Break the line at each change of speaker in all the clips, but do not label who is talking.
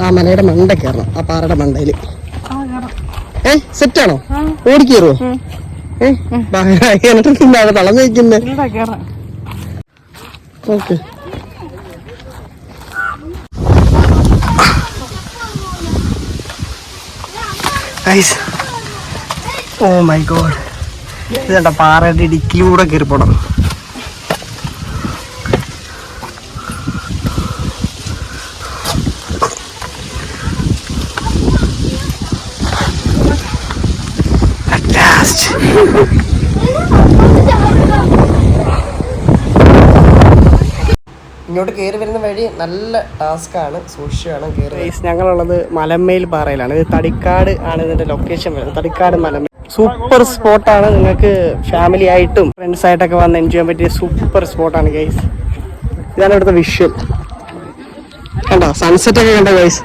ആ മലയുടെ മണ്ട കയറണം ആ പാറയുടെ മണ്ടയിൽ. ഏ സെറ്റാണോ? ഓടിക്കേറുവോ ഏ എന്നിട്ട് അവിടെ തളർന്നു നിൽക്കുന്നത് ഓക്കെ. ഓ മൈ ഗോഡ് ഇതേണ്ട പാറയുടെ ഇടുക്കിയിലൂടെ കയറി Last. ഇങ്ങോട്ട് കയറി വരുന്ന വഴി നല്ല ടാസ്ക് ആണ് സൂക്ഷിച്ച് വേണം കയറി ഞങ്ങളുള്ളത് മലമ്മയിൽ പാറയിലാണ്. ഇത് തടിക്കാട് ആണ് ഇതിന്റെ ലൊക്കേഷൻ വരുന്നത്. തടിക്കാട് മലമ്മ. സൂപ്പർ സ്പോട്ടാണ് നിങ്ങൾക്ക് ഫാമിലി ആയിട്ടും ഫ്രണ്ട്സ് ആയിട്ടൊക്കെ വന്ന് എൻജോയ് ചെയ്യാൻ പറ്റിയ സൂപ്പർ സ്പോട്ടാണ് ഗൈസ് ഇതാണ് ഇവിടുത്തെ വിഷ്വൽ കണ്ടോ? സൺസെറ്റ് ഒക്കെ കണ്ടോ ഗൈസ്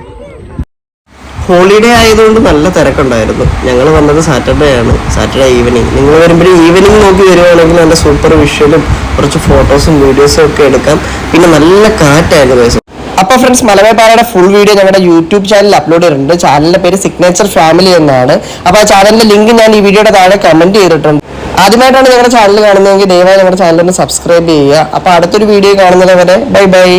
ഹോളിഡേ ആയതുകൊണ്ട് നല്ല തിരക്കുണ്ടായിരുന്നു. ഞങ്ങൾ വന്നത് സാറ്റർഡേ ആണ്. സാറ്റർഡേ ഈവനിങ് നിങ്ങൾ വരുമ്പോഴും ഈവനിങ് നോക്കി വരുവാണെങ്കിൽ നല്ല സൂപ്പർ വിഷ്വലും കുറച്ച് ഫോട്ടോസും വീഡിയോസും ഒക്കെ എടുക്കാം. പിന്നെ നല്ല കാറ്റായിരുന്നു ദിവസം അപ്പൊ ഫ്രണ്ട്സ് മലമേപ്പാറയുടെ ഫുൾ വീഡിയോ ഞങ്ങളുടെ യൂട്യൂബ് ചാനലിൽ അപ്ലോഡ് ചെയ്തിട്ടുണ്ട്. ചാനലിന്റെ പേര് സിഗ്നേച്ചർ ഫാമിലി എന്നാണ്. അപ്പൊ ആ ചാനലിന്റെ ലിങ്ക് ഞാൻ ഈ വീഡിയോയുടെ താഴെ കമന്റ് ചെയ്തിട്ടുണ്ട്. ആദ്യമായിട്ടാണ് ഞങ്ങളുടെ ചാനൽ കാണുന്നതെങ്കിൽ ദയവായി ഞങ്ങളുടെ ചാനൽ ഒന്ന് സബ്സ്ക്രൈബ് ചെയ്യുക. അപ്പൊ അടുത്തൊരു വീഡിയോ കാണുന്നത് വരെ ബൈ ബൈ